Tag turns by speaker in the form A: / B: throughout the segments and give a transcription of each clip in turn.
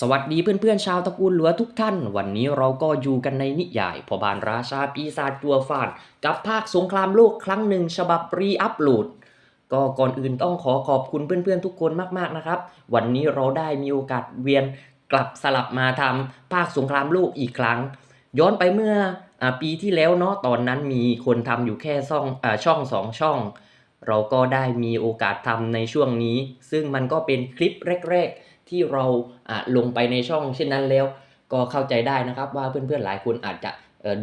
A: สวัสดีเพื่อนๆชาวตระกูลหลัวทุกท่าน วันนี้เราก็อยู่กันในนิยายพอบานราชาปีศาจจัวฟาดกับภาคสงครามโลกครั้งหนึ่งฉบับรีอัพโหลด ก็ก่อนอื่นต้องขอขอบคุณเพื่อนๆทุกคนมากๆนะครับ วันนี้เราได้มีโอกาสเวียนกลับสลับมาทำภาคสงครามโลกอีกครั้ง ย้อนไปเมื่ออปีที่แล้วเนาะตอนนั้นมีคนทำอยู่แค่ช่องอช่องสองช่อง เราก็ได้มีโอกาสทำในช่วงนี้ ซึ่งมันก็เป็นคลิปแรกๆ ที่เราอะลงไปในช่องเช่นนั้นแล้ว ก็เข้าใจได้นะครับว่าเพื่อนๆหลายคนอาจจะ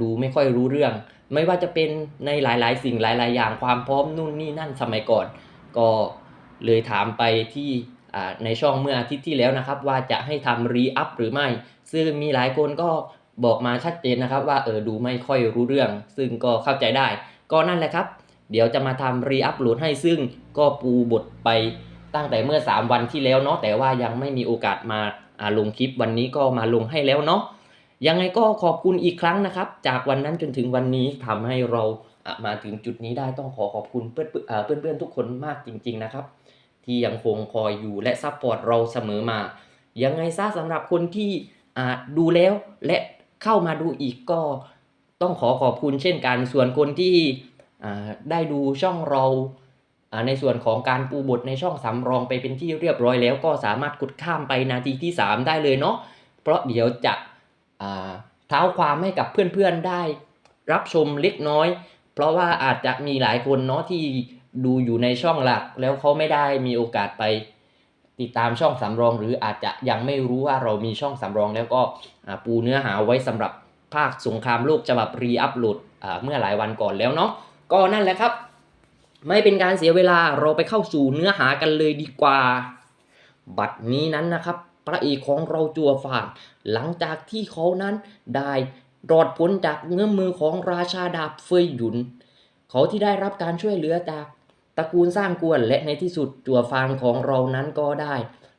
A: ดูไม่ค่อยรู้เรื่อง ไม่ว่าจะเป็นในหลายๆ สิ่งหลาย ๆ อย่างความพร้อมนู่นนี่นั่นสมัยก่อน ก็เลยถามไปที่ในช่องเมื่ออาทิตย์ที่แล้วนะครับ ว่าจะให้ทำรีอัพหรือไม่ ซึ่งมีหลายคนก็บอกมาชัดเจนนะครับ ว่าเออดูไม่ค่อยรู้เรื่อง ซึ่งก็เข้าใจได้ ก็นั่นแหละครับ เดี๋ยวจะมาทำรีอัพโหลดให้ซึ่งก็ปูบทไป ตั้งแต่เมื่อ 3 วันที่แล้วเนาะแต่ว่ายังไม่มีโอกาสมาลงคลิปวันนี้ก็มาลงให้แล้วเนาะยังไงก็ขอบคุณอีกครั้งนะครับ จากวันนั้นจนถึงวันนี้ทำให้เรามาถึงจุดนี้ได้ต้องขอขอบคุณเพื่อนเพื่อนๆทุกคนมากจริง ๆนะครับ ที่ยังคงคอยอยู่และซัพพอร์ตเราเสมอมา ยังไงซะสำหรับคนที่ดูแล้วและเข้ามาดูอีกก็ต้องขอขอบคุณเช่นกันส่วนคนที่ได้ดูช่องเรา ในส่วนของการปูบทในช่องสำรองไปเป็นที่เรียบร้อยแล้วก็สามารถกดข้ามไปนาทีที่ 3 ได้เลยเนาะเพราะเดี๋ยวจะเท้าความให้กับเพื่อนๆได้รับชมเล็กน้อย เพราะว่าอาจจะมีหลายคนเนาะที่ดูอยู่ในช่องหลัก แล้วเขาไม่ได้มีโอกาสไปติดตามช่องสำรอง หรืออาจจะยังไม่รู้ว่าเรามีช่องสำรอง แล้วก็ปูเนื้อหาไว้สำหรับภาคสงครามโลกฉบับรีอัพโหลดเมื่อหลายวันก่อนแล้วเนาะก็นั่นแหละครับ ไม่เป็นการเสียเวลาเราไปเข้าสู่เนื้อหากันเลยดีกว่า บัดนี้นั้นนะครับ พระเอกของเราจัวฟานหลังจากที่เขานั้นได้รอดพ้นจากเงื้อมือของราชาดาบเฟยหยุน เขาที่ได้รับการช่วยเหลือจากตระกูลสร้างกวนและในที่สุดจัวฟานของเรานั้นก็ได้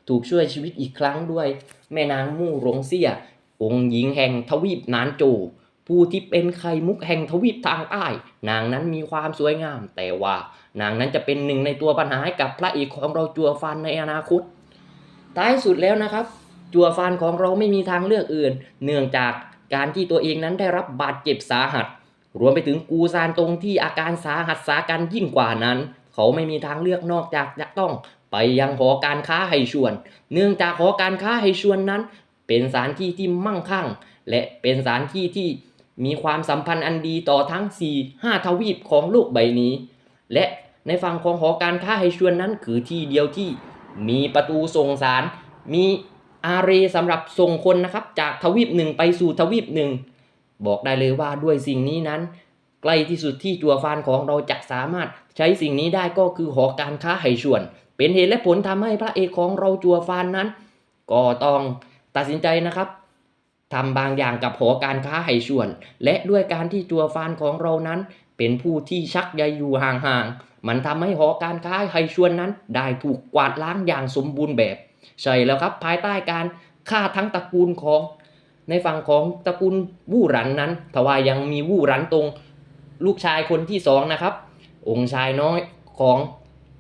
A: ถูกช่วยชีวิตอีกครั้งด้วย แม่นางมู่หลงเสี่ยองค์หญิงแห่งทวีปนานโจ ผู้ที่เป็นไข่มุกแห่งทวีปทางใต้นางนั้นมีความสวยงาม แต่ว่านางนั้นจะเป็นหนึ่งในตัวปัญหาให้กับพระเอกของเราจัวฟานในอนาคตท้ายสุดแล้วนะครับ จัวฟานของเราไม่มีทางเลือกอื่น เนื่องจากการที่ตัวเองนั้นได้รับบาดเจ็บสาหัส รวมไปถึงกูซานตรงที่อาการสาหัสสากันยิ่งกว่านั้น เขาไม่มีทางเลือกนอกจากจะต้อง ไปยังหอการค้าไฮชวน เนื่องจากหอการค้าไฮชวนนั้น เป็นสถานที่ที่มั่งคั่ง และเป็นสถานที่ที่ มีความสัมพันธ์อันดีต่อทั้ง 4 5 ทวีปของโลกใบนี้ และในฝั่งของหอการค้าไฮชวนนั้นคือที่เดียวที่มีประตูส่งสาร มีอาเรสำหรับส่งคนนะครับ จากทวีปหนึ่งไปสู่ทวีปหนึ่งบอกได้เลยว่าด้วยสิ่งนี้นั้น ใกล้ที่สุดที่จัวฟานของเราจะสามารถใช้สิ่งนี้ได้ก็คือหอการค้าไห่ชวน เป็นเหตุและผลทำให้พระเอกของเราจัวฟานนั้น ก็ต้องตัดสินใจนะครับ ทำบางอย่างกับหอการค้าไห่ชวน และด้วยการที่จัวฟานของเรานั้น เป็นผู้ที่ชักใยอยู่ห่างๆ มันทำให้หอการค้าไห่ชวนนั้น ได้ถูกกวาดล้างอย่างสมบูรณ์แบบ ใช่แล้วครับภายใต้การฆ่าทั้งตระกูลของในฝั่งของตระกูลวู่หรันนั้นทว่ายังมีวู่หรันตรงลูกชายคนที่สองนะครับ องค์ชายน้อยของ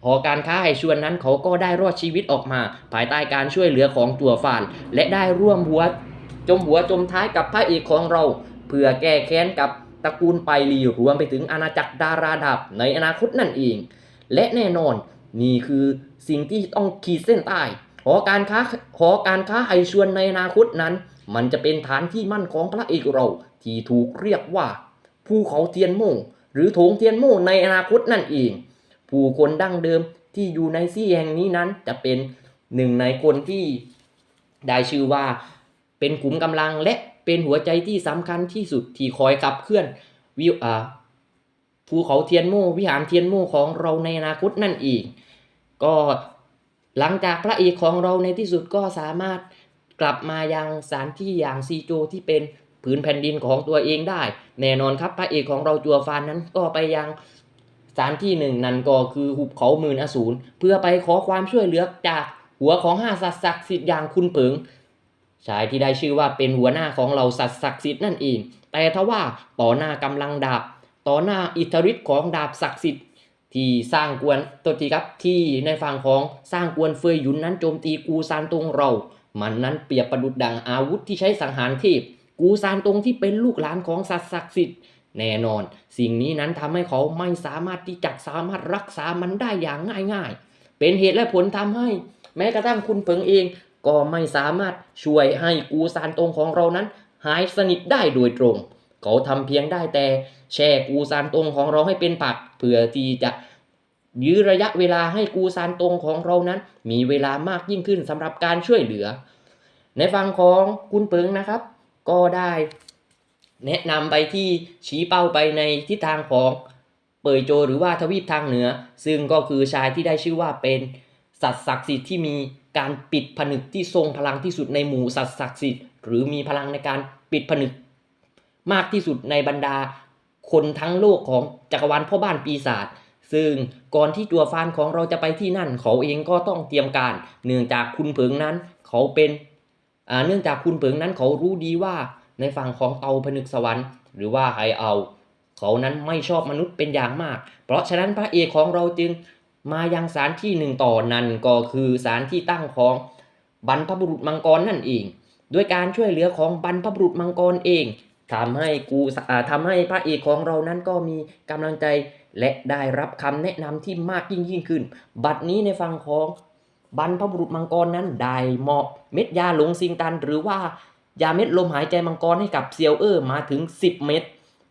A: หอการค้าไห่ชวนนั้นเขาก็ได้รอดชีวิตออกมา ภายใต้การช่วยเหลือของตัวฟาน และได้ร่วมหัว จมหัวจมท้ายกับพระเอกของเรา เพื่อแก้แค้นกับตระกูลไปลีรวมไปถึงอาณาจักรดาราดับในอนาคตนั่นเอง และแน่นอนนี่คือสิ่งที่ต้องขีดเส้นใต้หอการค้าหอการค้าไห่ชวนในอนาคตนั้น มันจะเป็นฐานที่มั่นของพระเอกเรา ที่ถูกเรียกว่า ภูเขาเทียนโม่หรือโถงเทียนโม่ในอนาคตนั่นเอง ผู้คนดั้งเดิมที่อยู่ในซี่แห่งนี้นั้นจะเป็นหนึ่งในคนที่ได้ชื่อว่า เป็นขุมกำลังและเป็นหัวใจที่สำคัญที่สุดที่คอยขับเคลื่อนวิวอ่าภูเขาเทียนโมวิหารเทียนโมของเราในอนาคตนั่นเองก็หลังจากพระเอกของเราในที่สุดก็สามารถกลับมายังสถานที่อย่างซีโจที่เป็นผืนแผ่นดินของตัวเองได้ แน่นอนครับพระเอกของเราจัวฟานนั้นก็ไปยังสถานที่หนึ่งนั่นก็คือหุบเขาหมื่นอสูรเพื่อไปขอความช่วยเหลือจากหัวของห้าสัตว์ศักดิ์สิทธิ์อย่างคุณเผิง ชายที่ได้ชื่อว่าเป็นหัวหน้าของเราสัตว์ศักดิ์สิทธิ์นั่นเอง แต่ทว่าต่อหน้ากำลังดาบ ต่อหน้าอิทธิฤทธิ์ของดาบศักดิ์สิทธิ์ที่สร้างกวนตัวทีครับที่ในฝั่งของสร้างกวนเฟยหยุนนั้นโจมตีกูซานตงเรา มันนั้นเปรียบประดุดดังอาวุธที่ใช้สังหารเทพกูซานตรงที่เป็นลูกหลานของสัตว์ศักดิ์สิทธิ์แน่นอน สิ่งนี้นั้นทำให้เขาไม่สามารถที่จะสามารถรักษามันได้อย่างง่ายๆ เป็นเหตุและผลทำให้ แม้กระทั่งคุณเพิงเอง ก็ไม่สามารถช่วยให้กูซานตรงของเรานั้น หายสนิทได้โดยตรง เขาทำเพียงได้แต่แช่กูซานตรงของเราให้เป็นผักเพื่อที่จะยื้อระยะเวลาให้กูซานตรงของเรานั้น มีเวลามากยิ่งขึ้นสำหรับการช่วยเหลือ ในฝั่งของคุณเปิงนะครับ ก็ได้ แนะนำไปที่ชี้เป้าไปในทิศทางของเปยโจหรือว่าทวีปทางเหนือ ซึ่งก็คือชายที่ได้ชื่อว่าเป็น สัตว์ศักดิ์สิทธิ์ที่มีการปิดผนึกที่ทรงพลังที่สุดในหมู่สัตว์ศักดิ์สิทธิ์หรือมีพลังในการปิดผนึก มากที่สุดในบรรดา คนทั้งโลกของจักรวาลพ่อบ้านปีศาจซึ่งก่อนที่ตัวฟานของเราจะไปที่นั่น เขาเองก็ต้องเตรียมการ เนื่องจากคุณเผิงนั้น เขาเป็นอ่าเนื่องจากคุณเผิงนั้นเขารู้ดีว่าในฝั่งของเตาผนึกสวรรค์ หรือว่าไฮเอา เขานั้นไม่ชอบมนุษย์เป็นอย่างมาก เพราะฉะนั้นพระเอกของเราจึง มายังสารที่หนึ่งต่อนั่นก็คือสารที่ตั้งของบรรพบุรุษมังกรนั่นเองด้วยการช่วยเหลือของบรรพบุรุษมังกรเองทำให้กูอ่าทำให้พระเอกของเรานั้นก็มีกำลังใจและได้รับคำแนะนำที่มากยิ่งยิ่งขึ้น บัดนี้ในฝั่งของบรรพบุรุษมังกรนั้นได้เหมาะเม็ดยาหลงซิงตัน หรือว่ายาเม็ดลมหายใจมังกรให้กับเซียวเออร์มาถึง 10 เม็ด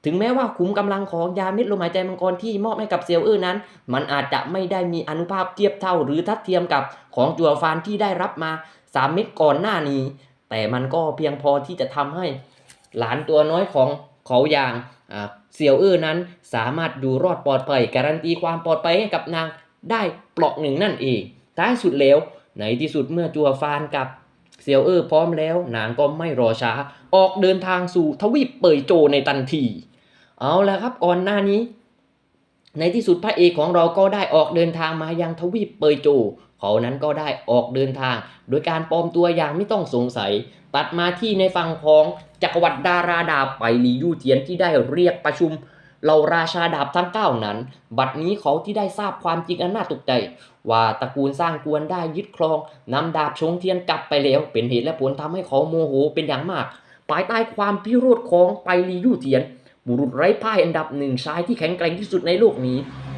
A: ถึงแม้ว่าขุมกำลังของยาเม็ดลมหายใจมังกรที่มอบให้กับเซียวเออร์นั้น มันอาจจะไม่ได้มีอนุภาพเทียบเท่าหรือทัดเทียมกับของจัวฟานที่ได้รับมา 3 เม็ดก่อนหน้านี้ แต่มันก็เพียงพอที่จะทำให้หลานตัวน้อยของเขาอย่างเซียวเออร์นั้นสามารถอยู่รอดปลอดภัยการันตีความปลอดภัยให้กับนางได้เปลาะหนึ่งนั่นเองท้ายสุดแล้วในที่สุดเมื่อจัวฟานกับเซียวเออร์พร้อมแล้วนางก็ไม่รอช้า ออกเดินทางสู่ทวีปเปยโจในทันที เอาละครับก่อนหน้านี้ ในที่สุดพระเอกของเราก็ได้ออกเดินทางมายังทวีปเปยโจเขานั้นก็ได้ออกเดินทาง โดยการปลอมตัวอย่างไม่ต้องสงสัย ตัดมาที่ในฝั่งของจักรวรรดิดาราดาไปลียู่เทียนที่ได้เรียกประชุมเหล่าราชาดาบทั้งเก้านั้น บัดนี้เขาที่ได้ทราบความจริงอันน่าตกใจ ว่าตระกูลสร้างกวนได้ยึดครองนำดาบชงเทียนกลับไปแล้ว เป็นเหตุและผลทำให้เขาโมโหเป็นอย่างมาก ภายใต้ความพิโรธของไปลียู่เทียน บุรุษไร้พ่ายอันดับหนึ่งชายที่แข็งแกร่งที่สุดในโลกนี้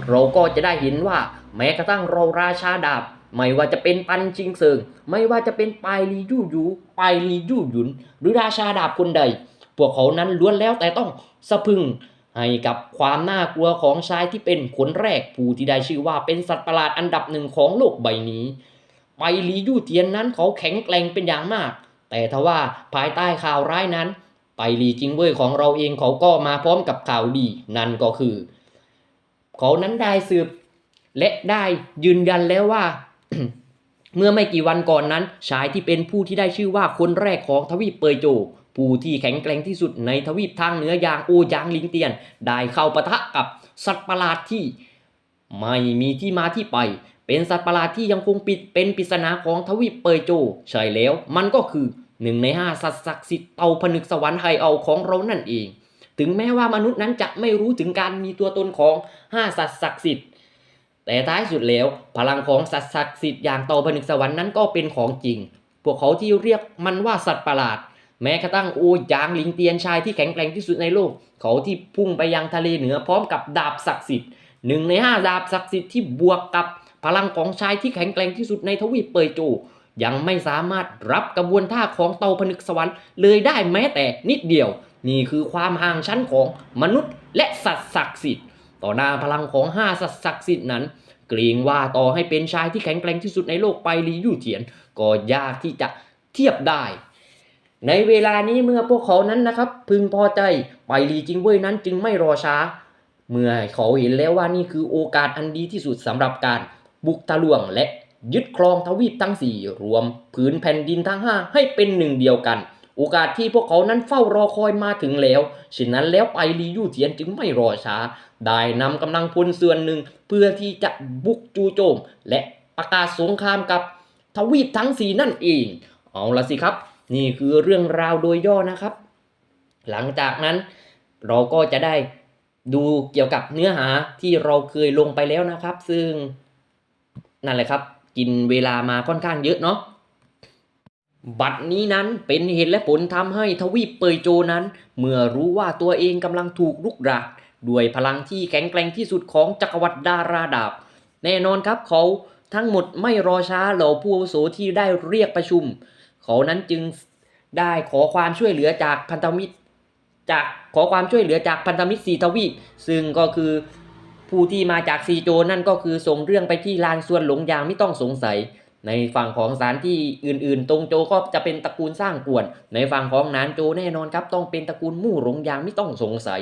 A: เราก็จะได้เห็นว่าแม้กระทั่งเราราชาดาบ ไม่ว่าจะเป็นปันจิงเซิง ไม่ว่าจะเป็นปายลียู่ยูปายลียู่หยุน หรือราชาดาบคนใด พวกเขานั้นล้วนแล้วแต่ต้องสะพึงให้กับความน่ากลัวของชายที่เป็นคนแรกผู้ที่ได้ชื่อว่าเป็นสัตว์ประหลาดอันดับหนึ่งของโลกใบนี้ ไปลียู่เทียนนั้นเขาแข็งแกร่งเป็นอย่างมาก แต่ทว่าภายใต้ข่าวร้ายนั้น ไปลีจิงเว่ยของเราเองเขาก็มาพร้อมกับข่าวดี นั่นก็คือ เขานั้นได้สืบ และได้ยืนยันแล้วว่า เมื่อไม่กี่วันก่อนนั้น ชายที่เป็นผู้ที่ได้ชื่อว่าคนแรกของทวีปเปยโจ ผู้ที่แข็งแกร่งที่สุดในทวีปทางเหนืออย่างโอยางลิงเตียน ได้เข้าปะทะกับสัตว์ประหลาดที่ไม่มีที่มาที่ไป เป็นสัตว์ประหลาดที่ยังคงปิดเป็นปริศนาของทวีปเปยโจ ใช่แล้ว มันก็คือ หนึ่งในห้าสัตว์ศักดิ์สิทธิ์เตาผนึกสวรรค์ไฮเอาของเรานั่นเอง ถึงแม้ว่ามนุษย์นั้นจะไม่รู้ถึงการมีตัวตนของห้าสัตว์ศักดิ์สิทธิ์แต่ท้ายสุดแล้วพลังของสัตว์ศักดิ์สิทธิ์อย่างเตาผนึกสวรรค์นั้นก็เป็นของจริง พวกเขาที่เรียกมันว่าสัตว์ประหลาด แม้กระทั่งโอยางลิงเตียนชายที่แข็งแกร่งที่สุดในโลก เขาที่พุ่งไปยังทะเลเหนือพร้อมกับดาบศักดิ์สิทธิ์หนึ่งในห้าดาบศักดิ์สิทธิ์ที่บวกกับพลังของชายที่แข็งแกร่งที่สุดในทวีปเปยโจ ยังไม่สามารถรับกระบวนท่าของเตาผนึกสวรรค์เลยได้แม้แต่นิดเดียว นี่คือความห่างชั้นของมนุษย์และสัตว์ศักดิ์สิทธิ์ ต่อหน้าพลังของห้าสัตว์ศักดิ์สิทธิ์นั้น เกรงว่าต่อให้เป็นชายที่แข็งแกร่งที่สุดในโลกไปลียู่เทียน ก็ยากที่จะเทียบได้ในเวลานี้เมื่อพวกเขานั้นนะครับ พึงพอใจไปลีจิงเว่ยนั้นจึงไม่รอช้า เมื่อเขาเห็นแล้วว่านี่คือโอกาสอันดีที่สุดสำหรับการบุกทะลวงและ ยึดครองทวีปทั้งสี่รวมผืนแผ่นดินทั้งห้าให้เป็นหนึ่งเดียวกัน โอกาสที่พวกเขานั้นเฝ้ารอคอยมาถึงแล้วฉะนั้นแล้วไปลียู่เทียนจึงไม่รอช้า ได้นำกำลังพลส่วนหนึ่งเพื่อที่จะบุกจู่โจม และประกาศสงครามกับทวีปทั้งสีนั่นเอง เอาละสิครับ นี่คือเรื่องราวโดยย่อนะครับ หลังจากนั้นเราก็จะได้ดูเกี่ยวกับเนื้อหาที่เราเคยลงไปแล้วนะครับ ซึ่งนั่นแหละครับ กินเวลามาค่อนข้างเยอะเนาะบัดนี้นั้นเป็นเหตุและผลทำให้ทวีปเปยโจนั้น เมื่อรู้ว่าตัวเองกำลังถูกลุกรานด้วยพลังที่แข็งแกร่งที่สุดของจักรวรรดิดาราดาบ แน่นอนครับเขาทั้งหมดไม่รอช้าเหล่าผู้อาวุโสที่ได้เรียกประชุม เขานั้นจึงได้ขอความช่วยเหลือจากพันธมิตร จากขอความช่วยเหลือจากพันธมิตรสีทวีปซึ่งก็คือ ผู้ที่มาจากซีโจนั่นก็คือส่งเรื่องไปที่ลานส่วนหลงยางไม่ต้องสงสัย ในฝั่งของสารที่อื่นๆ ตรงโจก็จะเป็นตระกูลสร้างกวน ในฝั่งของนานโจแน่นอนครับ ต้องเป็นตระกูลมู่หลงยางไม่ต้องสงสัย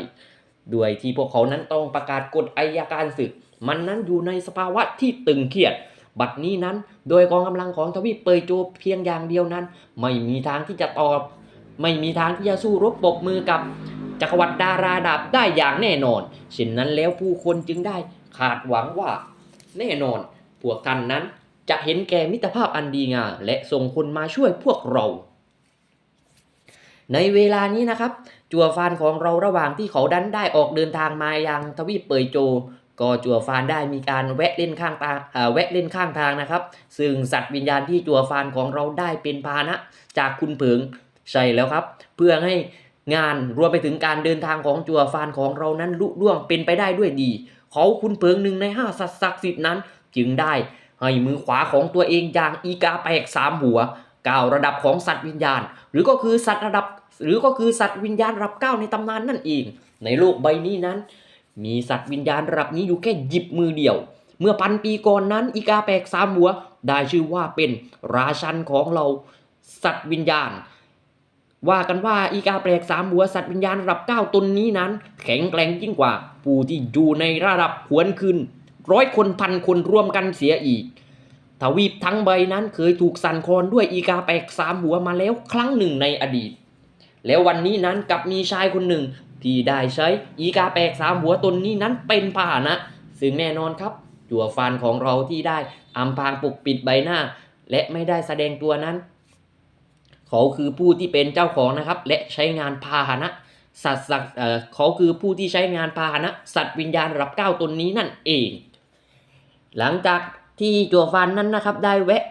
A: ด้วยที่พวกเขานั้นต้องประกาศกฎอายการศึก มันนั้นอยู่ในสภาวะที่ตึงเครียดบัดนี้นั้นโดยกองกำลังของทวีปเปยโจเพียงอย่างเดียวนั้น ไม่มีทางที่จะตอบ ไม่มีทางที่จะสู้รบปบมือกับ จักรวรรดิดาราดาบได้อย่างแน่นอนเช่นนั้นแล้วผู้คนจึงได้ขาดหวังว่า แน่นอน พวกท่านนั้นจะเห็นแก่มิตรภาพอันดีงามและส่งคนมาช่วยพวกเรา ในเวลานี้นะครับ จัวฟานของเราระหว่างที่เขาดันได้ออกเดินทางมายังทวีปเปยโจ ก็จัวฟานได้มีการแวะเล่นข้างทางอ่อแวะเล่นข้างทางนะครับ ซึ่งสัตว์วิญญาณที่จัวฟานของเราได้เป็นพาหนะ จากคุณเผิงใช่แล้วครับ เพื่อให้ งานรวมไปถึงการเดินทางของจัวฟานของเรานั้นลุล่วงเป็นไปได้ด้วยดี เขาคุณเผิงหนึ่งในห้าสัตว์ศักดิ์สิทธิ์นั้น จึงได้ให้มือขวาของตัวเองอย่างอีกาแปลกสามหัวก้าวระดับของสัตว์วิญญาณ หรือก็คือสัตว์ระดับ หรือก็คือสัตว์วิญญาณระดับเก้าในตำนานนั่นเอง ในโลกใบนี้นั้น มีสัตว์วิญญาณระดับนี้อยู่แค่หยิบมือเดียว เมื่อพันปีก่อนนั้นอีกาแปลกสามหัว ได้ชื่อว่าเป็นราชันของเราสัตว์วิญญาณ ว่ากันว่าอีกาแปลกสามหัวสัตว์วิญญาณระดับเก้าตนนี้นั้น แข็งแกร่งยิ่งกว่า ผู้ที่อยู่ในระดับหวนคืนร้อยคนพันคนรวมกันเสียอีก ทวีปทั้งใบนั้นเคยถูกสั่นคลอนด้วยอีกาแปลกสามหัวมาแล้วครั้งหนึ่งในอดีต แล้ววันนี้นั้นกลับมีชายคนหนึ่ง ที่ได้ใช้อีกาแปลกสามหัวตนนี้นั้นเป็นพาหนะ ซึ่งแน่นอนครับจั่วฟันของเราที่ได้อำพางปกปิดใบหน้า และไม่ได้แสดงตัวนั้น เขาคือผู้ที่เป็นเจ้าของนะครับ และใช้งานพาหนะ สัตว์สัตว์เขาคือผู้ที่ใช้งานพาหนะ สัตว์วิญญาณระดับเก้าตนนี้นั่นเอง หลังจากที่จัวฟันนั้นนะครับ ได้แวะ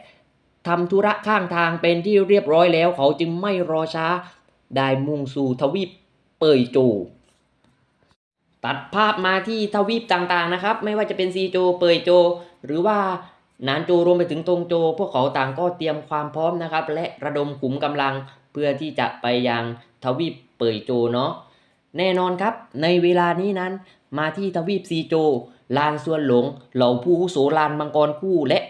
A: ทำธุระข้างทางเป็นที่เรียบร้อยแล้ว เขาจึงไม่รอช้าได้มุ่งสู่ทวีปเปยโจ ตัดภาพมาที่ทวีปต่างๆนะครับ ไม่ว่าจะเป็นซีโจ เปยโจ หรือว่า นานโจรวมไปถึงตงโจ พวกเขาต่างก็เตรียมความพร้อมนะครับ และระดมขุมกำลังเพื่อที่จะไปยังทวีปเปยโจเนาะแน่นอนครับ ในเวลานี้นั้น มาที่ทวีปซีโจ ลานส่วนหลง เหล่าผู้อาวุโสลานมังกรคู่และ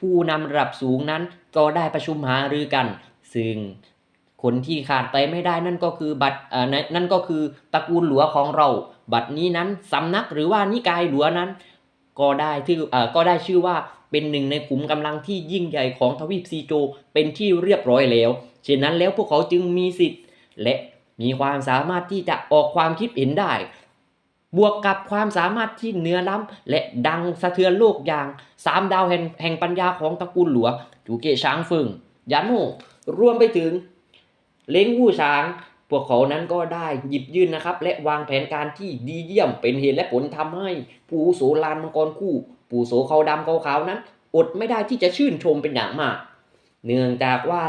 A: ผู้นำระดับสูงนั้นก็ได้ประชุมหารือกัน ซึ่งคนที่ขาดไปไม่ได้นั่นก็คือบัตรเอ่อนั่นก็คือตระกูลหลัวของเรา บัตรนี้นั้นสำนักหรือว่านิกายหลัวนั้น ก็ได้ที่เอ่อก็ได้ชื่อว่าเป็นหนึ่งในขุมกำลังที่ยิ่งใหญ่ของทวีปซีโจเป็นที่เรียบร้อยแล้วฉะนั้นแล้วพวกเขาจึงมีสิทธิ์ และมีความสามารถที่จะออกความคิดเห็นได้ บวกกับความสามารถที่เนื้อล้ำและดังสะเทือนโลกอย่างสามดาวแห่งแห่งปัญญาของตระกูลหลัวจูเกช้างฟึงยันโมรวมไปถึง เล้งวู่ช้าง พวกเขานั้นก็ได้หยิบยื่นนะครับ และวางแผนการที่ดีเยี่ยมเป็นเหตุและผลทำให้ปูโสลานมังกรคู่ ปูโสเขาดำเขาขาวนั้น อดไม่ได้ที่จะชื่นชมเป็นอย่างมาก เนื่องจากว่า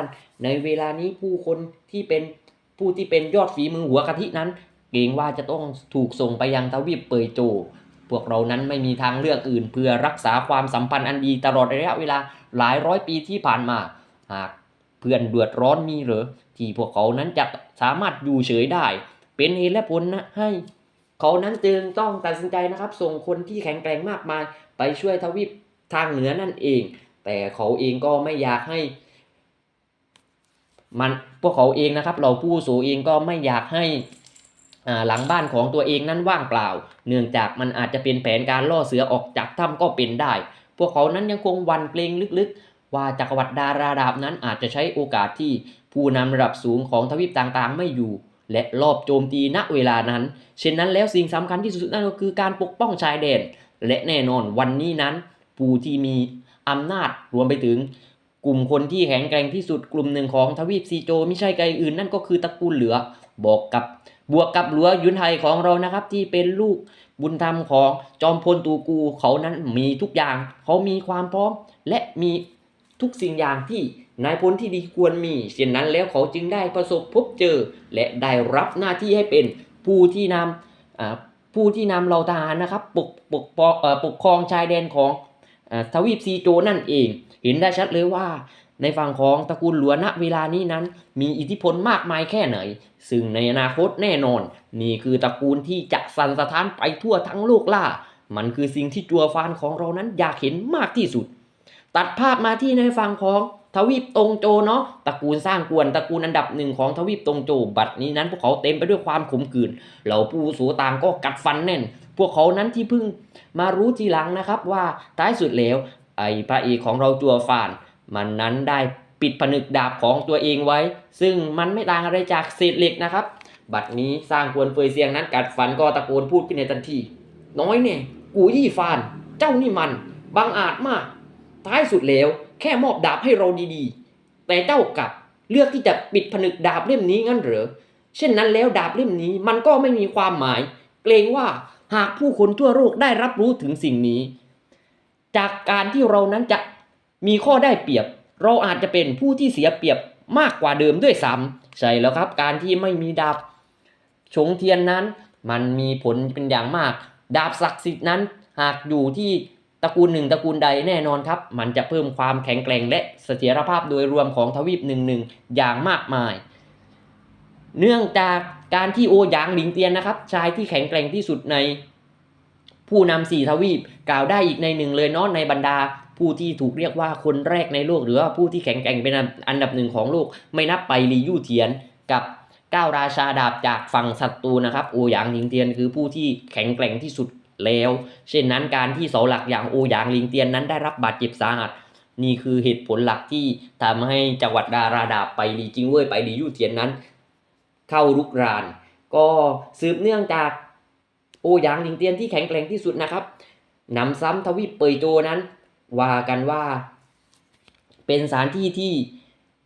A: ในเวลานี้ผู้คนที่เป็นผู้ที่เป็นยอดฝีมือหัวกะทินั้น เกรงว่าจะต้องถูกส่งไปยังทวีปเปยโจ พวกเรานั้นไม่มีทางเลือกอื่น เพื่อรักษาความสัมพันธ์อันดีตลอดระยะเวลาหลายร้อยปีที่ผ่านมา หากเพื่อนเดือดร้อนมีหรือที่พวกเขานั้นจะสามารถอยู่เฉยได้ เป็นเหตุและผลนะให้ เขานั้นจึงต้องตัดสินใจนะครับ ส่งคนที่แข็งแกร่งมากมาย ไปช่วยทวีปทางเหนือนั่นเอง แต่เขาเองก็ไม่อยากให้มันพวกเขาเองนะครับ เราผู้สูเองก็ไม่อยากให้อ่าหลังบ้านของตัวเองนั้นว่างเปล่า เนื่องจากมันอาจจะเป็นแผนการล่อเสือออกจากถ้ำก็เป็นได้ พวกเขานั้นยังคงหวันเกรงลึกๆ ว่าจักรวรรดิดาราดาบนั้นอาจจะใช้โอกาสที่ผู้นำระดับสูงของทวีปต่างๆ ไม่อยู่ และลอบโจมตีณเวลานั้น เช่นนั้นแล้วสิ่งสำคัญที่สุดนั่นก็คือการปกป้องชายแดน และแน่นอนวันนี้นั้น ผู้ที่มีอำนาจรวมไปถึง กลุ่มคนที่แข็งแกร่งที่สุดกลุ่มหนึ่งของทวีปซีโจไม่ใช่ใครอื่นนั่นก็คือตระกูลเหลือบอกกับบวกกับหลัวยุนไทยของเรานะครับ ที่เป็นลูกบุญธรรมของจอมพลตูกูเขานั้นมีทุกอย่าง เขามีความพร้อมและมีทุกสิ่งอย่างที่ นายพลที่ดีควรมีเช่นนั้นแล้วเขาจึงได้ประสบพบเจอ และได้รับหน้าที่ให้เป็นผู้ที่นำผู้ที่นำเราทหารนะครับปกปกปกเอ่อปกครองชายแดนของอทวีปซีโจนั่นเอง เห็นได้ชัดเลยว่า ในฝั่งของตระกูลหลวณณเวลานี้นั้น มีอิทธิพลมากมายแค่ไหน ซึ่งในอนาคตแน่นอน นี่คือตระกูลที่จะสั่นสะท้านไปทั่วทั้งโลกล่า มันคือสิ่งที่จัวฟานของเรานั้นอยากเห็นมากที่สุด ตัดภาพมาที่ในฝั่งของ ทวีปตงโจเนาะตระกูลสร้างกวนตระกูลอันดับหนึ่งของทวีปตงโจบัดนี้นั้น พวกเขาเต็มไปด้วยความขมขื่นเหล่าผู้สูต่างก็กัดฟันแน่น พวกเขานั้นที่เพิ่งมารู้ทีหลังนะครับว่าท้ายสุดแล้วไอ้พระเอกของเราจัวฟาน มันนั้นได้ปิดผนึกดาบของตัวเองไว้ ซึ่งมันไม่ต่างอะไรจากเศษเหล็กนะครับ บัดนี้สร้างควนเฟยเซียงนั้นกัดฟันก็ตะโกนพูดขึ้นในทันที น้อยเนี่ยกูยี่ฟาน เจ้านี่มันบังอาจมาก ท้ายสุดแล้ว ค่มอบดาบให้เราดีๆ แต่เจ้ากลับเลือกที่จะปิดผนึกดาบเล่มนี้งั้นเหรอ เช่นนั้นแล้วดาบเล่มนี้มันก็ไม่มีความหมาย เกรงว่าหากผู้คนทั่วโลกได้รับรู้ถึงสิ่งนี้ จากการที่เรานั้นจะมีข้อได้เปรียบ เราอาจจะเป็นผู้ที่เสียเปรียบมากกว่าเดิมด้วยซ้ำใช่แล้วครับ การที่ไม่มีดาบชงเทียนนั้น มันมีผลเป็นอย่างมาก ดาบศักดิ์สิทธิ์นั้น หากอยู่ที่ ระกูลหนึ่งตระกูลใดแน่นอนครับ มันจะเพิ่มความแข็งแกร่งและเสถียรภาพโดยรวมของทวีปหนึ่งหนึ่งอย่างมากมาย เนื่องจากการที่โอหยางหลิงเตียนนะครับชายที่แข็งแกร่งที่สุดใน ผู้นำสี่ทวีปกล่าวได้อีกในหนึ่งเลยเนาะในบรรดาผู้ที่ถูกเรียกว่าคนแรกในโลก หรือว่าผู้ที่แข็งแกร่งเป็นอันดับหนึ่งของโลก ไม่นับไปลียู่เทียนกับก้าวราชาดาบจากฝั่งศัตรูนะครับ โอหยางหลิงเตียนคือผู้ที่แข็งแกร่งที่สุด แล้ว เช่นนั้นการที่เสาหลักอย่างโอหยางลิงเตียนนั้นได้รับบาดเจ็บสาหัส นี่คือเหตุผลหลักที่ทำให้จังหวัดดาราดาไปลีจิงเว่ยไปลียู่เทียนนั้น เข้ารุกราน ก็สืบเนื่องจากโอหยางลิงเตียนที่แข็งแกร่งที่สุดนะครับนำซ้ำทวีปเปยโจนั้น ว่ากันว่า เป็นสถานที่ที่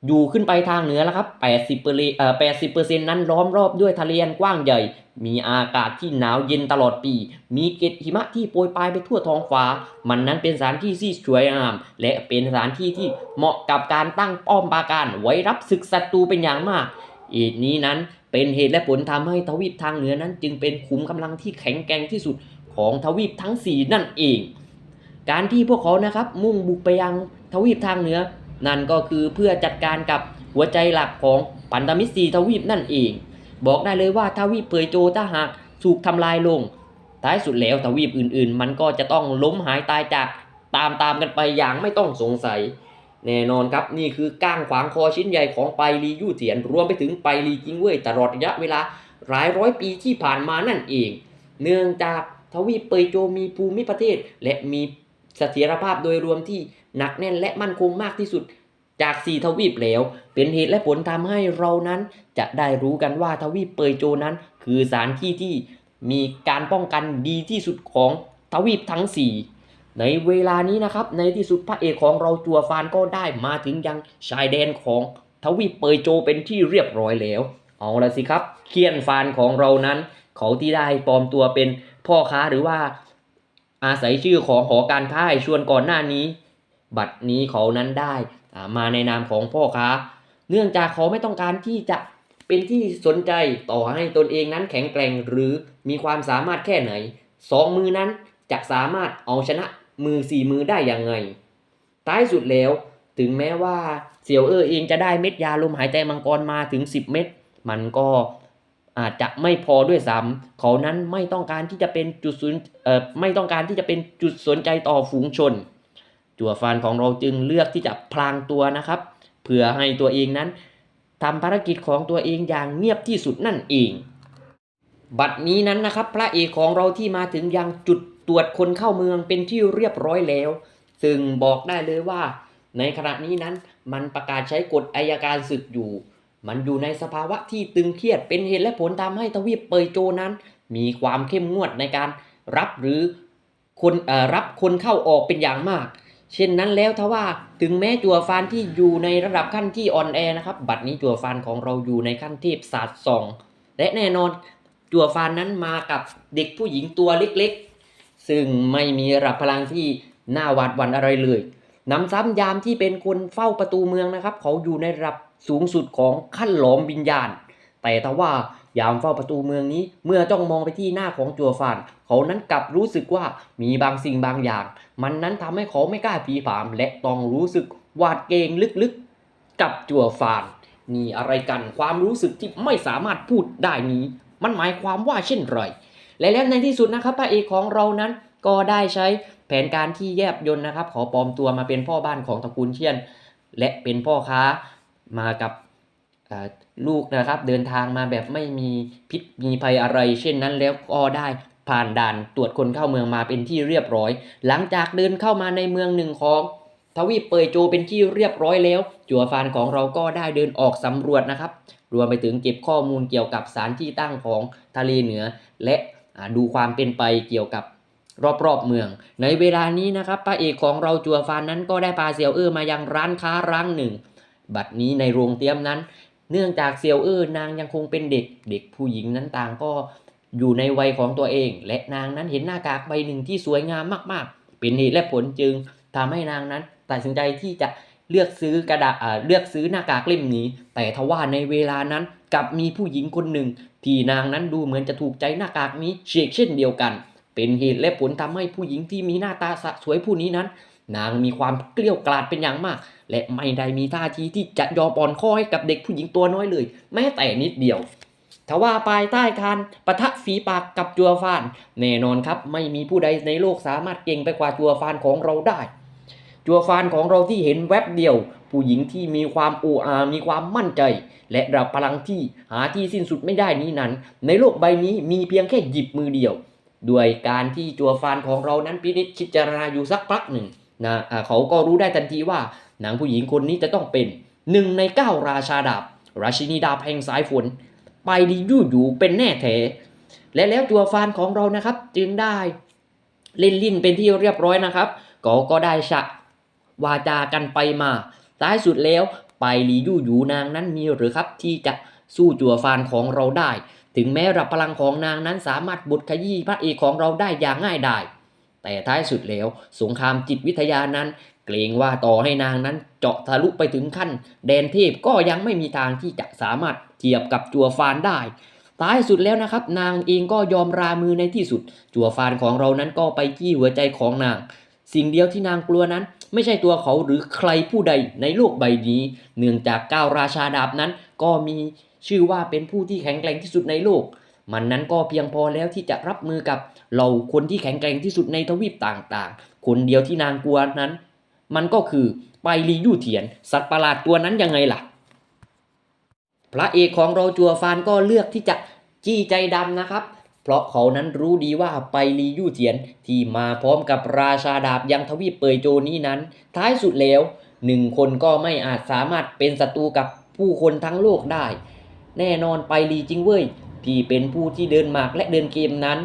A: อยู่ขึ้นไปทางเหนือแล้วครับ 80เปอร์เอ่อ80เปอร์เซ็นต์นั้นล้อมรอบด้วยทะเลอันกว้างใหญ่ มีอากาศที่หนาวเย็นตลอดปี มีเกล็ดหิมะที่โปรยปลายไปทั่วท้องฟ้า มันนั้นเป็นสถานที่ที่สวยงาม และเป็นสถานที่ที่เหมาะกับการตั้งป้อมปราการไว้รับศึกศัตรูเป็นอย่างมากอีกนี้นั้นเป็นเหตุและผลทำให้ทวีปทางเหนือนั้น จึงเป็นขุมกำลังที่แข็งแกร่งที่สุดของทวีปทั้ง 4 นั่นเอง การที่พวกเขานะครับมุ่งบุกไปยังทวีปทางเหนือ นั่นก็คือเพื่อจัดการกับหัวใจหลักของพันธมิตรสีทวีปนั่นเอง บอกได้เลยว่าทวีปเปยโจถ้าหากถูกทำลายลง ท้ายสุดแล้วทวีปอื่นๆ มันก็จะต้องล้มหายตายจากตามตามๆกันไปอย่างไม่ต้องสงสัย แน่นอนครับนี่คือก้างขวางคอชิ้นใหญ่ของไปลียู่เถียน รวมไปถึงไปลีจิงเว่ยตลอดระยะเวลาหลายร้อยปีที่ผ่านมานั่นเอง เนื่องจากทวีปเปยโจมีภูมิประเทศ และมีเสถียรภาพโดยรวมที่หนักแน่นและมั่นคงมากที่สุด จากสี่ทวีปแล้ว เป็นเหตุและผลทำให้เรานั้นจะได้รู้กันว่าทวีปเปยโจนั้น คือสถานที่ที่มีการป้องกันดีที่สุดของทวีปทั้งสี่ในเวลานี้นะครับ ในที่สุดพระเอกของเราจัวฟานก็ได้มาถึงยังชายแดนของทวีปเปยโจเป็นที่เรียบร้อยแล้ว เอาละสิครับ เคียนฟานของเรานั้น เขาที่ได้ปลอมตัวเป็นพ่อค้าหรือว่าอาศัยชื่อของหอการค้าให้ชวนก่อนหน้านี้ บัตรนี้เขานั้นได้ มาในนามของพ่อค้า เนื่องจากเขาไม่ต้องการที่จะเป็นที่สนใจต่อให้ตนเองนั้นแข็งแกร่งหรือมีความสามารถแค่ไหนสองมือนั้นจะสามารถเอาชนะมือสี่มือได้อย่างไง ท้ายสุดแล้วถึงแม้ว่าเสี่ยวเออเองจะได้เม็ดยาลมหายใจมังกรมาถึง 10 เม็ดมันก็อาจจะไม่พอด้วยซ้ำเขานั้นไม่ต้องการที่จะเป็นจุดสนเอ่อไม่ต้องการที่จะเป็นจุดสนใจต่อฝูงชน จั่วฟานของเราจึงเลือกที่จะพลางตัวนะครับ เพื่อให้ตัวเองนั้นทำภารกิจของตัวเองอย่างเงียบที่สุดนั่นเอง บัดนี้นั้นนะครับ พระเอกของเราที่มาถึงยังจุดตรวจคนเข้าเมืองเป็นที่เรียบร้อยแล้ว ซึ่งบอกได้เลยว่า ในขณะนี้นั้นมันประกาศใช้กฎอายการศึกอยู่ มันอยู่ในสภาวะที่ตึงเครียดเป็นเหตุและผลทำให้ทวีปเปยโจนั้น มีความเข้มงวดในการรับหรือคนอรับคนเข้าออกเป็นอย่างมาก เช่นนั้นแล้วทว่าถึงแม้จั่วฟานที่อยู่ในระดับขั้นที่อ่อนแอนะครับ บัดนี้จั่วฟานของเราอยู่ในขั้นเทพศาสตร์สองและแน่นอนจั่วฟานนั้นมากับเด็กผู้หญิงตัวเล็กๆ ซึ่งไม่มีระดับพลังที่น่าหวาดหวั่นอะไรเลยนำซ้ำยามที่เป็นคนเฝ้าประตูเมืองนะครับ เขาอยู่ในระดับสูงสุดของขั้นหลอมวิญญาณ แต่ทว่า ยามเฝ้าประตูเมืองนี้ เมื่อจ้องมองไปที่หน้าของจัวฟาน เขานั้นกลับรู้สึกว่ามีบางสิ่งบางอย่าง มันนั้นทำให้เขาไม่กล้าผีผาม และต้องรู้สึกหวาดเกรงลึกๆ กับจัวฟาน นี่อะไรกันความรู้สึกที่ไม่สามารถพูดได้นี้ มันหมายความว่าเช่นไรและแล้วในที่สุดนะครับพระเอกของเรานั้นก็ได้ใช้แผนการที่แยบยนนะครับ ขอปลอมตัวมาเป็นพ่อบ้านของตระกูลเชียน และเป็นพ่อค้ามากับ ลูกนะครับเดินทางมาแบบไม่มีพิษมีภัยอะไร เช่นนั้นแล้วก็ได้ผ่านด่านตรวจคนเข้าเมืองมาเป็นที่เรียบร้อย หลังจากเดินเข้ามาในเมืองหนึ่งของทวีปเปยโจเป็นที่เรียบร้อยแล้ว จัวฟานของเราก็ได้เดินออกสำรวจนะครับ รวมไปถึงเก็บข้อมูลเกี่ยวกับสถานที่ตั้งของทะเลเหนือ และดูความเป็นไปเกี่ยวกับรอบๆเมือง ในเวลานี้นะครับพระเอกของเราจัวฟานนั้นก็ได้พาเซียวเออมายังร้านค้าร้านหนึ่ง บัดนี้ในโรงเตรียมนั้น เนื่องจากเซียวเออร์นางยังคงเป็นเด็ก เด็กผู้หญิงนั้นต่างก็อยู่ในวัยของตัวเอง และนางนั้นเห็นหน้ากากใบหนึ่งที่สวยงามมากๆ เป็นเหตุและผลจึงทำให้นางนั้นตัดสินใจที่จะเลือกซื้อกระดาษอ่าเลือกซื้อหน้ากากเล่มนี้ แต่ทว่าในเวลานั้นกลับมีผู้หญิงคนหนึ่ง ที่นางนั้นดูเหมือนจะถูกใจหน้ากากนี้เชกเช่นเดียวกัน เป็นเหตุและผลทำให้ผู้หญิงที่มีหน้าตาสะสวยผู้นี้นั้น นางมีความเกลี้ยวกล่อมเป็นอย่างมาก และไม่ได้มีท่าทีที่จะยอมอ่อนข้อให้กับเด็กผู้หญิงตัวน้อยเลย แม้แต่นิดเดียวทว่าภายใต้การปะทะฝีปากกับจัวฟาน แน่นอนครับ ไม่มีผู้ใดในโลกสามารถเก่งไปกว่าจัวฟานของเราได้ จัวฟานของเราที่เห็นแวบเดียว ผู้หญิงที่มีความโออามีความมั่นใจ และระพลังที่หาที่สิ้นสุดไม่ได้นี้นั้น ในโลกใบนี้มีเพียงแค่หยิบมือเดียว ด้วยการที่จัวฟานของเรานั้นพินิจพิจารณาอยู่สักพักหนึ่ง นะเขาก็รู้ได้ทันทีว่านางผู้หญิงคนนี้จะต้องเป็นหนึ่งในเก้าราชาดาบ ราชินีดาบแห่งสายฝน ไปดียู่อยู่เป็นแน่แท้และแล้วตัวฟานของเรานะครับ จึงได้เล่นลิ้นเป็นที่เรียบร้อยนะครับก็ก็ได้ฉะวาจากันไปมาท้ายสุดแล้วไปลียู่อยู่นางนั้นมีหรือครับที่จะสู้จัวฟานของเราได้ ถึงแม้รับพลังของนางนั้นสามารถบุดขยี้พระเอกของเราได้อย่างง่ายดาย แต่ท้ายสุดแล้ว สงครามจิตวิทยานั้น เกรงว่าต่อให้นางนั้นเจาะทะลุไปถึงขั้น แดนเทพก็ยังไม่มีทางที่จะสามารถเทียบกับจัวฟานได้ท้ายสุดแล้วนะครับ นางเองก็ยอมรามือในที่สุด จัวฟานของเรานั้นก็ไปจี้หัวใจของนาง สิ่งเดียวที่นางกลัวนั้น ไม่ใช่ตัวเขาหรือใครผู้ใดในโลกใบนี้ เนื่องจากก้าวราชาดาบนั้น ก็มีชื่อว่าเป็นผู้ที่แข็งแกร่งที่สุดในโลก มันนั้นก็เพียงพอแล้วที่จะรับมือกับ เหล่าคนที่แข็งแกร่งที่สุดในทวีปต่างๆ คนเดียวที่นางกลัวนั้น มันก็คือไปลียู่เถียน สัตว์ประหลาดตัวนั้นยังไงล่ะ พระเอกของเราจัวฟานก็เลือกที่จะจี้ใจดำนะครับ เพราะเขานั้นรู้ดีว่าไปลียู่เถียนที่มาพร้อมกับราชาดาบยังทวีปเปยโจนี้นั้น ท้ายสุดแล้วหนึ่งคนก็ไม่อาจสามารถเป็นศัตรูกับผู้คนทั้งโลกได้ แน่นอนไปลีจริงเว้ยที่เป็นผู้ที่เดินหมากและเดินเกมนั้น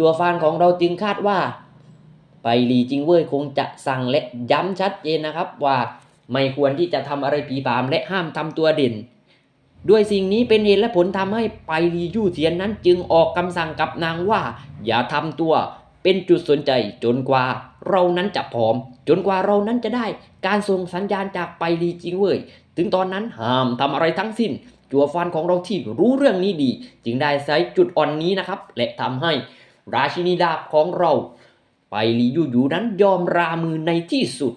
A: จัวฟานของเราจึงคาดว่า ไปลีจิงเว่ยคงจะสั่งและย้ำชัดเจนนะครับว่าไม่ควรที่จะทำอะไรผีผามและห้ามทำตัวเด่น ด้วยสิ่งนี้เป็นเหตุและผลทำให้ไปลียู่เทียนนั้นจึงออกคำสั่งกับนางว่า อย่าทำตัวเป็นจุดสนใจจนกว่าเรานั้นจะพร้อม จนกว่าเรานั้นจะได้การส่งสัญญาณจากไปลีจิงเว่ยถึงตอนนั้นห้ามทำอะไรทั้งสิ้น จัวฟันของเราที่รู้เรื่องนี้ดี จึงได้ใช้จุดอ่อนนี้นะครับ และทำให้ ราชินีดาบของเราไปลียูยูนั้นยอมรามือในที่สุด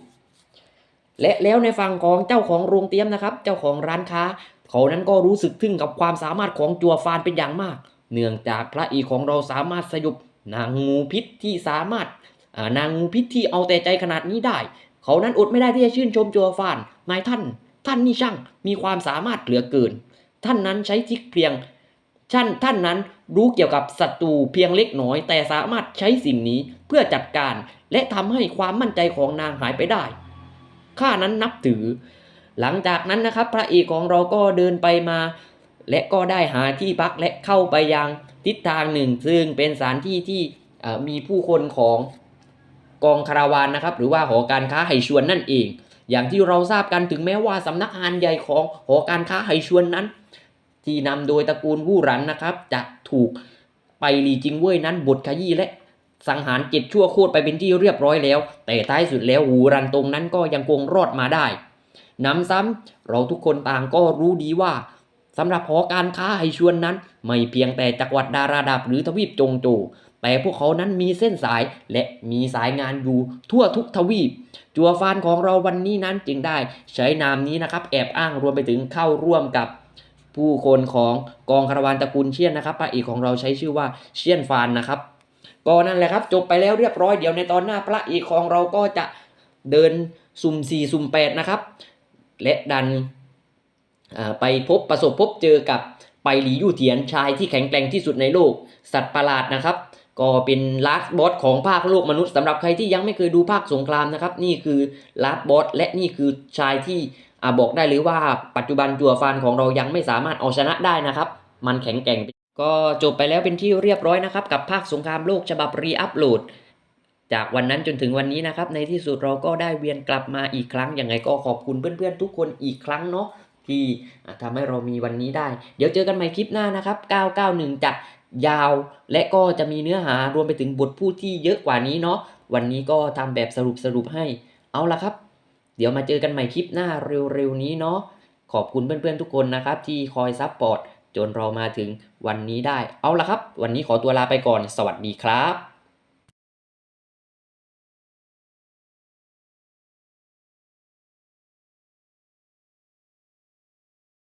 A: และแล้วในฝั่งของเจ้าของโรงเตรียมนะครับ เจ้าของร้านค้า เขานั้นก็รู้สึกทึ่งกับความสามารถของจัวฟานเป็นอย่างมาก เนื่องจากพระอกของเราสามารถสยบนางงูพิษที่สามารถนางงูพิษที่เอาแต่ใจขนาดนี้ได้ เขานั้นอดไม่ได้ที่จะชื่นชมจัวฟานนายท่าน ท่านนี่ช่างมีความสามารถเหลือเกิน ท่านนั้นใช้ทิกเพียงท่านท่านนั้น รู้เกี่ยวกับศัตรูเพียงเล็กน้อย แต่สามารถใช้สิ่งนี้เพื่อจัดการ และทำให้ความมั่นใจของนางหายไปได้ ข้านั้นนับถือ หลังจากนั้นนะครับ พระเอกของเราก็เดินไปมา และก็ได้หาที่พักและเข้าไปยังทิศทางหนึ่ง ซึ่งเป็นสถานที่ที่มีผู้คนของกองคาราวานนะครับ หรือว่าหอการค้าไหชวนนั่นเอง อย่างที่เราทราบกันถึงแม้ว่าสำนักงานใหญ่ของหอการค้าไหชวนนั้น ที่นำโดยตระกูลวู่หรันนะครับจะถูกไปลีจิงเว่ยนั้นบดขยี้และสังหารเจ็ดชั่วโคตรไปเป็นที่เรียบร้อยแล้ว แต่ท้ายสุดแล้วหูรันตรงนั้นก็ยังคงรอดมาได้หนำซ้ำเราทุกคนต่างก็รู้ดีว่าสำหรับหอการค้าไฮชวนนั้น ไม่เพียงแต่จักรวรรดิดาราดับหรือทวีปจงโจ แต่พวกเขานั้นมีเส้นสายและมีสายงานอยู่ทั่วทุกทวีป จัวฟานของเราวันนี้นั้นจึงได้ใช้นามนี้นะครับ แอบอ้างรวมไปถึงเข้าร่วมกับ ผู้คนของกองคาราวานตระกูลเชียนนะครับพระเอกของเราใช้ชื่อว่าเชียนฟานนะครับ ก็นั่นแหละครับจบไปแล้วเรียบร้อยเดี๋ยวในตอนหน้าพระเอกของเราก็จะเดินสุ่ม4สุ่ม8นะครับ และดันไปพบประสบพบเจอกับไปหลียู่เทียนชายที่แข็งแกร่งที่สุดในโลก สัตว์ประหลาดนะครับ ก็เป็นลาสบอสของภาคโลกมนุษย์สำหรับใครที่ยังไม่เคยดูภาคสงครามนะครับ นี่คือลาสบอสและนี่คือชายที่ อบอกได้เลยว่าปัจจุบันจัวฟานของเรายังไม่สามารถเอาชนะได้นะครับ มันแข็งแกร่ง ก็จบไปแล้วเป็นที่เรียบร้อยนะครับ กับภาคสงครามโลกฉบับรีอัพโหลด จากวันนั้นจนถึงวันนี้นะครับ ในที่สุดเราก็ได้เวียนกลับมาอีกครั้งยังไงก็ขอบคุณเพื่อนๆ ทุกคนอีกครั้งเนาะที่ทำให้เรามีวันนี้ได้ เดี๋ยวเจอกันใหม่คลิปหน้านะครับ 991 จะยาว และก็จะมีเนื้อหารวมไปถึงบทพูดที่เยอะกว่านี้เนาะวันนี้ก็ทำแบบสรุปสรุปให้ เอาละครับ เดี๋ยวมาเจอกันใหม่คลิปหน้าเร็วๆนี้เนาะขอบคุณเพื่อนๆทุกคนนะครับ ที่คอยซัพพอร์ตจนเรามาถึงวันนี้ได้ เอาละครับ วันนี้ขอตัวลาไปก่อน สวัสดีครับ